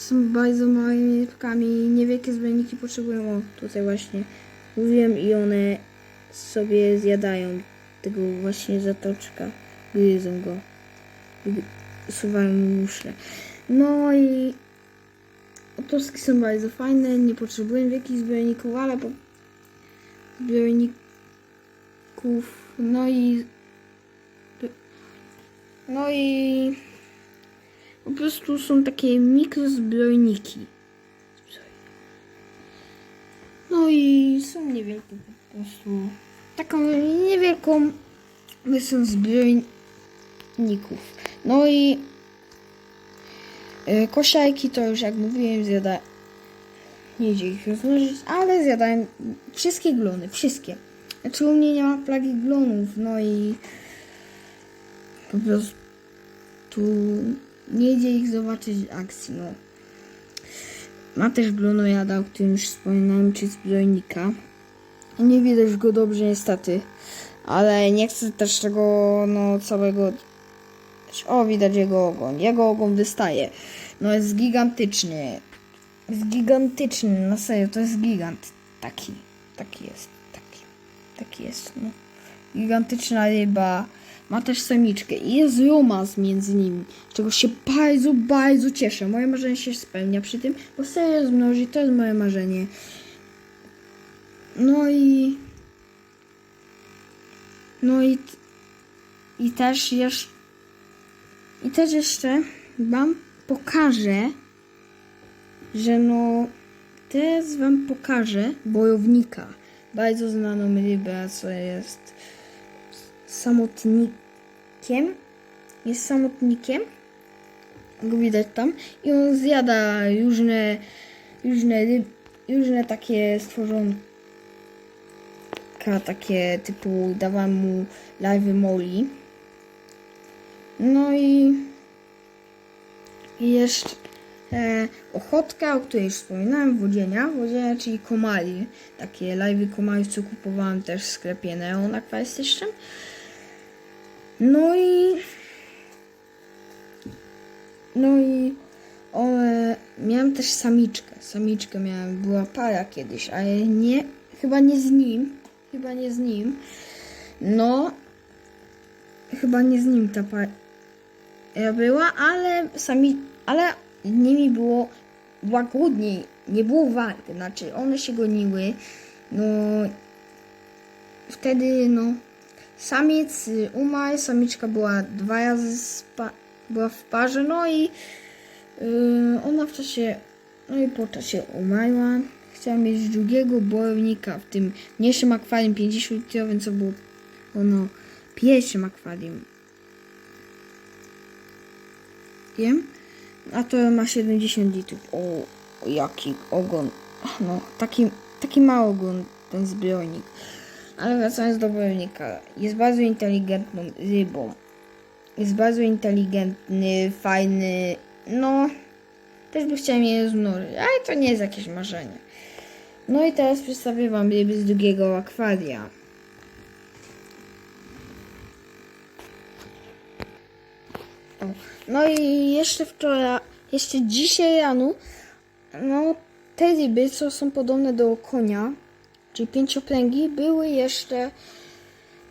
są bardzo małymi rybkami. Niewielkie zbiorniki potrzebują, o tutaj właśnie mówiłem i one sobie zjadają tego właśnie zatoczka. Gryzą go. Usuwają mu muszle. No i otoski są bardzo fajne, nie potrzebują wielkich zbiorników, ale po zbiorników no i no i po prostu są takie mikrozbrojniki. No i są niewielkie po prostu. Taką niewielką są zbrojników. No i e, kosiarki to już jak mówiłem zjada nie idzie ich rozmnożyć, ale zjadają wszystkie glony, wszystkie. Znaczy u mnie nie ma plagi glonów, no i po prostu nie idzie ich zobaczyć akcji, no. Ma też glonojada, o którym już wspominałem, czy zbrojnika. Nie widać go dobrze niestety, ale nie chcę też tego, no, całego... O, widać jego ogon. Jego ogon wystaje. No, jest gigantyczny. Jest gigantyczny, na serio, to jest gigant. Taki, taki jest, taki, taki jest, no. Gigantyczna ryba. Ma też samiczkę i jest romans między nimi, czego się bardzo, bardzo cieszę. Moje marzenie się spełnia przy tym, bo serio zmnoży, to jest moje marzenie. No i... No i... I też jeszcze... I też jeszcze wam pokażę, że no... Teraz wam pokażę bojownika. Bardzo znaną rybę, co jest samotnikiem. Jest samotnikiem. Go widać tam. I on zjada różne, różne, różne takie stworzonka, takie typu dawałem mu live moli. No i, i jeszcze e, ochotka, o której już wspominałem, wodzienia, wodzienia, czyli komali. Takie live komali, co kupowałem też w sklepie Neon Aquarystycznym. No i. No i. O, miałem też samiczkę. Samiczkę miałem, była para kiedyś, ale nie. Chyba nie z nim. Chyba nie z nim. No. Chyba nie z nim ta para była, ale sami. Ale nimi było łagodniej. Nie było walki. Znaczy, one się goniły. No. Wtedy, no. Samiec y, umarł, samiczka była dwa razy była w parze, no i yy, ona w czasie, no i po czasie umarła. Chciałam mieć drugiego bojownika w tym mniejszym akwarium 50 litrowym, co było ono pierwszym akwarium. Wiem, a to ma 70 litrów. O, jaki ogon. No, taki, taki mały ogon ten zbiornik. Ale wracając do bojownika, jest bardzo inteligentną rybą. Jest bardzo inteligentny, fajny, no też by chciałem je zmnożyć, ale to nie jest jakieś marzenie. No i teraz przedstawię wam ryby z drugiego akwaria. No i jeszcze wczoraj, jeszcze dzisiaj rano, no te ryby, co są podobne do konia, czyli pięcioplęgi, były jeszcze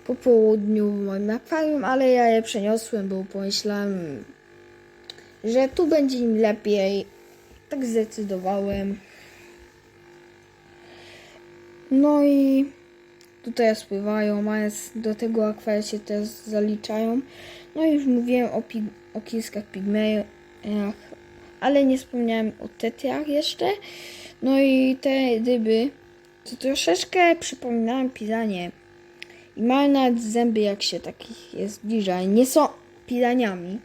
po południu w moim akwarium, ale ja je przeniosłem, bo pomyślałem, że tu będzie im lepiej. Tak zdecydowałem. No i tutaj spływają, a do tego akwarium się też zaliczają. No i już mówiłem o, pig, o kiskach pigmejach, ale nie wspomniałem o tetriach jeszcze. No i te ryby, to troszeczkę przypominają piranie. I mają nawet zęby, jak się takich je zbliża. Nie są piraniami.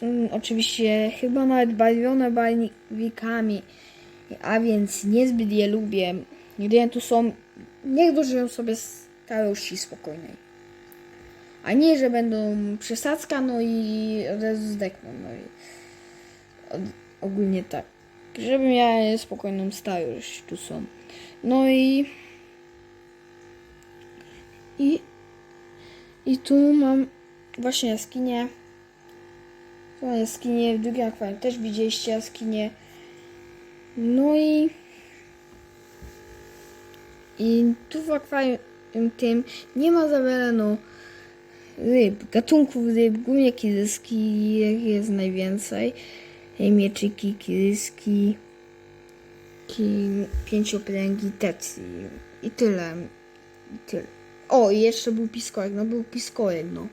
Są oczywiście chyba nawet barwione barwnikami, a więc niezbyt je lubię. Gdy tu są, niech dożyją sobie starości spokojnej. A nie, że będą przesadzka, no i od razu zdechną. No i od, ogólnie tak. Żeby miała spokojną starość, tu są. No i i, I tu mam właśnie jaskinię. Tu mam jaskinię w drugim akwarium. Też widzieliście jaskinię. No i i tu w akwarium tym nie ma za wiele no ryb, gatunków ryb, głównie kiryski jest najwięcej. Mieczyki, kiryski, ki, pięciopręgi, tecy i tyle. I tyle. O, i jeszcze był piskorek, no był piskorek, no.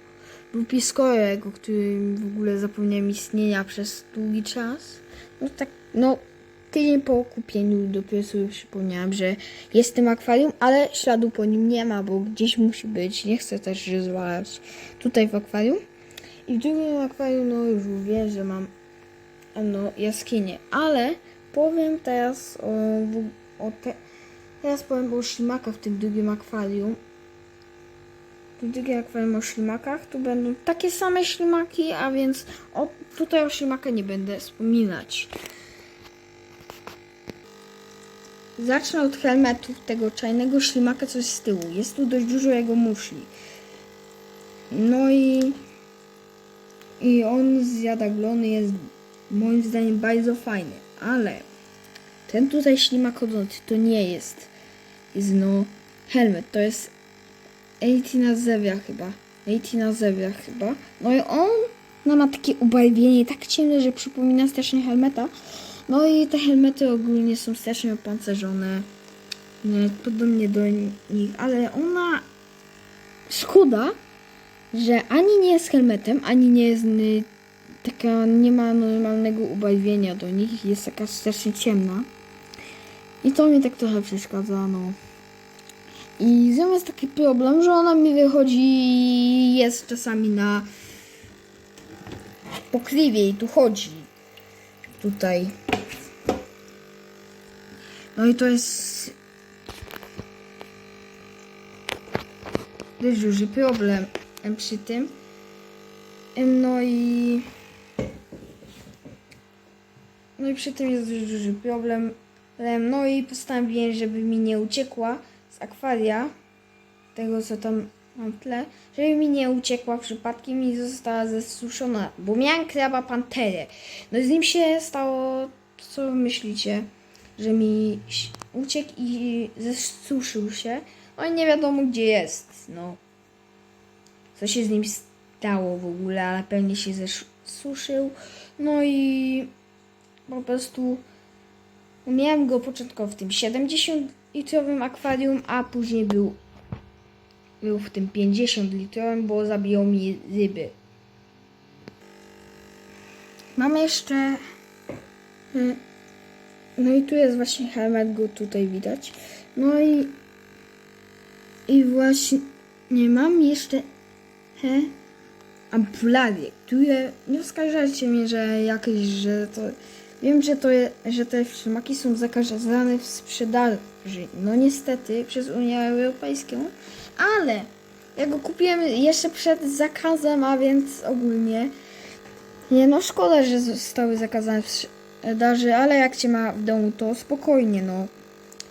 Był piskorek, o którym w ogóle zapomniałem istnienia przez długi czas. No tak, no tydzień po kupieniu dopiero sobie przypomniałam, że jest w tym akwarium, ale śladu po nim nie ma, bo gdzieś musi być. Nie chcę też rozwalać tutaj w akwarium. I w drugim akwarium, no już wiem, że mam no, jaskinię, ale powiem teraz o, o te, teraz powiem o ślimakach w tym drugim akwarium. W drugim akwarium o ślimakach, tu będą takie same ślimaki, a więc o, tutaj o ślimaka nie będę wspominać. Zacznę od helmetów tego czajnego ślimaka, coś z tyłu. Jest tu dość dużo jego muszli. No i... I on zjada glony, jest moim zdaniem bardzo fajny. Ale ten tutaj ślimak chodzący to nie jest. Jest no helmet, to jest Eitina Zewia chyba. Eitina Zewia chyba. No i on no, ma takie ubarwienie tak ciemne, że przypomina strasznie helmeta. No i te helmety ogólnie są strasznie opancerzone. No, podobnie do nich, ale ona szkoda, że ani nie jest helmetem, ani nie jest taka, nie ma normalnego ubarwienia do nich, jest taka strasznie ciemna. I to mi tak trochę przeszkadza, no. I z jest taki problem, że ona mi wychodzi jest czasami na pokrywie i tu chodzi. Tutaj. No i to jest dość duży problem em, przy tym. No i no i przy tym jest dość duży problem. No i postanowiłem, żeby mi nie uciekła z akwaria tego, co tam mam w tle, żeby mi nie uciekła przypadkiem i została zesuszona, bo miałem kraba panterę. No i z nim się stało, co myślicie, że mi uciekł i zesuszył się, no i nie wiadomo gdzie jest, no. Co się z nim stało w ogóle, ale pewnie się zesuszył, no i po prostu miałem go początkowo w tym 70-litrowym akwarium, a później był był w tym 50 litrowym, bo zabijał mi ryby. Mamy jeszcze. y, No i tu jest właśnie helmet, go tutaj widać. No i. I właśnie mam jeszcze. He, ampularię, które nie oskarżajcie mnie, że jakieś, że to. Wiem, że to je, że te ślimaki są zakazane w sprzedaży. No niestety przez Unię Europejską, ale ja go kupiłem jeszcze przed zakazem, a więc ogólnie. Nie no, szkoda, że zostały zakazane w sprzedaży, ale jak cię ma w domu, to spokojnie, no.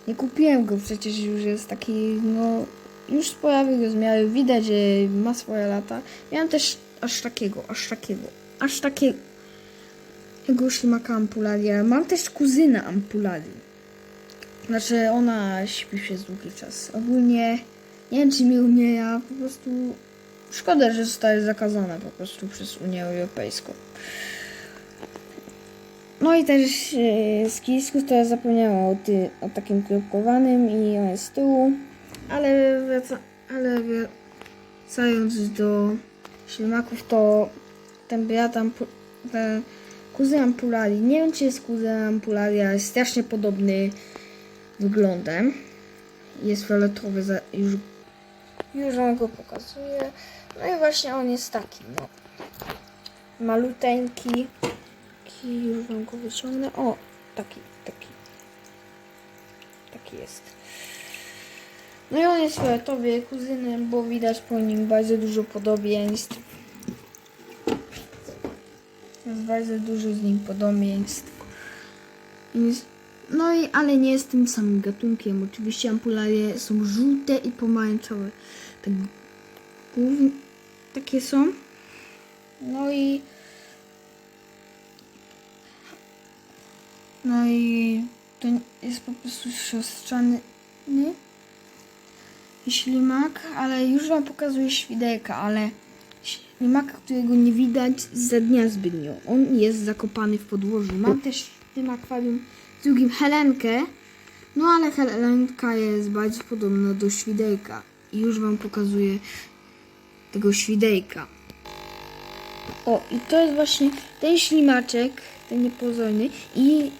Nie kupiłem go, przecież już jest taki, no, już pojawił rozmiary, widać, że ma swoje lata. Miałem też aż takiego, aż takiego, aż takiego ślimaka ampularia. Mam też kuzynę ampularii. Znaczy, ona śpi przez długi czas. Ogólnie nie wiem, czy mi umieja, po prostu szkoda, że zostały zakazane po prostu przez Unię Europejską. No i też e, z kisku to ja zapomniałam o, ty, o takim kropkowanym i on jest z tyłu, ale, wraca, ale wracając do ślimaków, to ten brat ampu, ten kuzyn Ampulari, nie wiem czy jest kuzyn Ampulari, ale jest strasznie podobny wyglądem. Jest fioletowy, za, już, już wam go pokazuję. No i właśnie on jest taki, no. Maluteńki. Taki, już wam go wyciągnę. O, taki, taki. Taki jest. No i on jest fioletowy kuzynem, bo widać po nim bardzo dużo podobieństw. Jest bardzo dużo z nim podobieństw. No i, ale nie jest tym samym gatunkiem. Oczywiście ampularie są żółte i pomarańczowe. Tak głównie takie są. No i no i to jest po prostu siostrzany ślimak, ale już wam pokazuję świderka, ale ślimaka, którego nie widać za dnia zbytnio. On jest zakopany w podłożu. Mam też w tym akwarium drugim Helenkę, no ale Helenka jest bardzo podobna do świderka. I już wam pokazuję tego świderka. O, i to jest właśnie ten ślimaczek, ten niepozorny. I,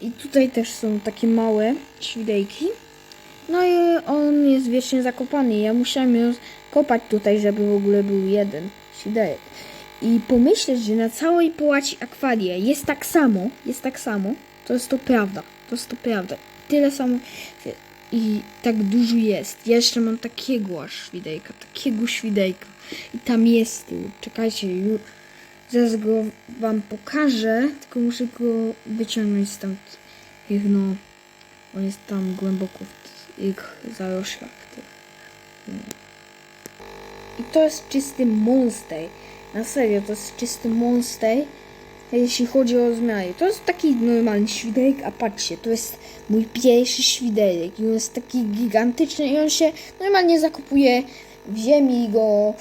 i tutaj też są takie małe świdejki. No i on jest wiecznie zakopany. Ja musiałem ją kopać tutaj, żeby w ogóle był jeden I pomyśleć, że na całej połaci akwaria jest tak samo, jest tak samo, to jest to prawda. To jest to prawda. Tyle samo i tak dużo jest. Ja jeszcze mam takiego aż świdejka, takiego świdejka. I tam jest. Czekajcie, już zaraz go wam pokażę, tylko muszę go wyciągnąć stąd. Ich no, on jest tam głęboko w ich zaroślach. Tych. I to jest czysty monster. Na serio, to jest czysty monster. Jeśli chodzi o zmiany. To jest taki normalny świderek, a patrzcie, to jest mój pierwszy świderek. I on jest taki gigantyczny i on się normalnie zakupuje w ziemi i go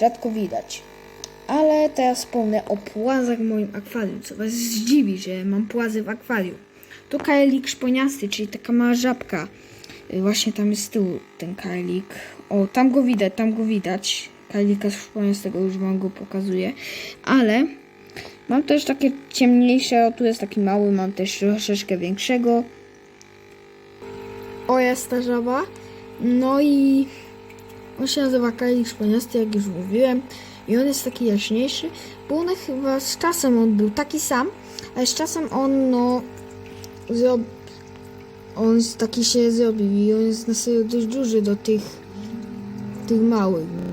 rzadko widać. Ale teraz wspomnę o płazach w moim akwarium, co was zdziwi, że mam płazy w akwarium. To kaelik szponiasty, czyli taka mała żabka. Y, Właśnie tam jest z tyłu ten kaelik. O, tam go widać, tam go widać. Kaelika szponiastego już wam go pokazuję. Ale mam też takie ciemniejsze, o tu jest taki mały, mam też troszeczkę większego. O, jest ta żaba. No i on się nazywa kaelik szponiasty, jak już mówiłem. I on jest taki jaśniejszy, bo on chyba z czasem on był taki sam, ale z czasem on no zrob... on taki się zrobił i on jest na serio dość duży do tych tych małych.